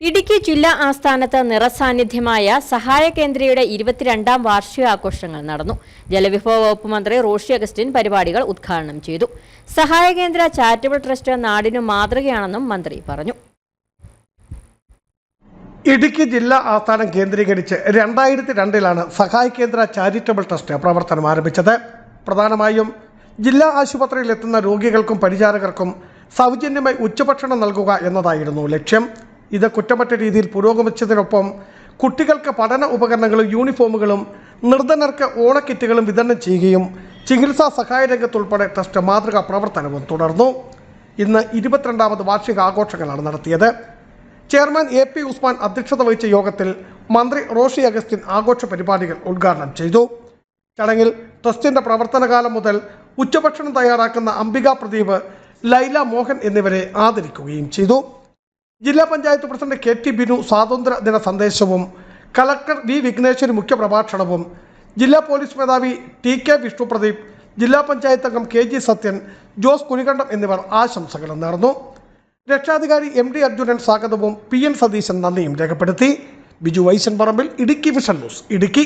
ഇടുക്കി ജില്ലാ ആസ്ഥാനത്ത് നിറസാന്നിധ്യമായ സഹായ കേന്ദ്രയുടെ ഇരുപത്തിരണ്ടാം വാർഷികാഘോഷങ്ങൾ നടന്നു. ജലവിഭവ വകുപ്പ് മന്ത്രി റോഷി അഗസ്റ്റിൻ പരിപാടികൾ ഉദ്ഘാടനം ചെയ്തു. സഹായ കേന്ദ്ര ചാരിറ്റബിൾ ട്രസ്റ്റ് നാടിനു മാതൃകയാണെന്നും മന്ത്രി പറഞ്ഞു. ഇടുക്കി ജില്ലാ ആസ്ഥാനം കേന്ദ്രീകരിച്ച് രണ്ടായിരത്തി രണ്ടിലാണ് സഹായ കേന്ദ്ര ചാരിറ്റബിൾ ട്രസ്റ്റ് പ്രവർത്തനം ആരംഭിച്ചത്. പ്രധാനമായും ജില്ലാ ആശുപത്രിയിൽ എത്തുന്ന രോഗികൾക്കും പരിചാരകർക്കും സൗജന്യമായി ഉച്ചഭക്ഷണം നൽകുക എന്നതായിരുന്നു ലക്ഷ്യം. ഇത് കുറ്റമറ്റ രീതിയിൽ പുരോഗമിച്ചതിനൊപ്പം കുട്ടികൾക്ക് പഠന ഉപകരണങ്ങളും യൂണിഫോമുകളും നിർധനർക്ക് ഓണക്കിറ്റുകളും വിതരണം ചെയ്യുകയും ചികിത്സാ സഹായ രംഗത്തുൾപ്പെടെ ട്രസ്റ്റ് മാതൃകാ പ്രവർത്തനവും തുടർന്നു. ഇന്ന് ഇരുപത്തിരണ്ടാമത് വാർഷിക ആഘോഷങ്ങളാണ് നടത്തിയത്. ചെയർമാൻ എ പി ഉസ്മാൻ അധ്യക്ഷത വഹിച്ച യോഗത്തിൽ മന്ത്രി റോഷി അഗസ്റ്റിൻ ആഘോഷ പരിപാടികൾ ഉദ്ഘാടനം ചെയ്തു. ചടങ്ങിൽ ട്രസ്റ്റിന്റെ പ്രവർത്തനകാലം മുതൽ ഉച്ചഭക്ഷണം തയ്യാറാക്കുന്ന അംബിക പ്രദീപ് ലൈല മോഹൻ എന്നിവരെ ആദരിക്കുകയും ചെയ്തു. ജില്ലാ panchayat president K T Binu സ്വാതന്ത്ര്യ ദിന സന്ദേശവും കളക്ടർ വി വിഘ്നേശ്വരി മുഖ്യപ്രഭാഷണവും ജില്ലാ പോലീസ് മേധാവി ടി കെ വിഷ്ണുപ്രദീപ് ജില്ലാ പഞ്ചായത്ത് അംഗം കെ ജി സത്യൻ ജോസ് കുനികണ്ഠം എന്നിവർ ആശംസകൾ നേർന്നു. രക്ഷാധികാരി എം ഡി അർജുനൻ സ്വാഗതവും പി എൻ സതീശൻ നന്ദിയും രേഖപ്പെടുത്തി. Biju Vaishan Parambil Idukki vision news Idukki.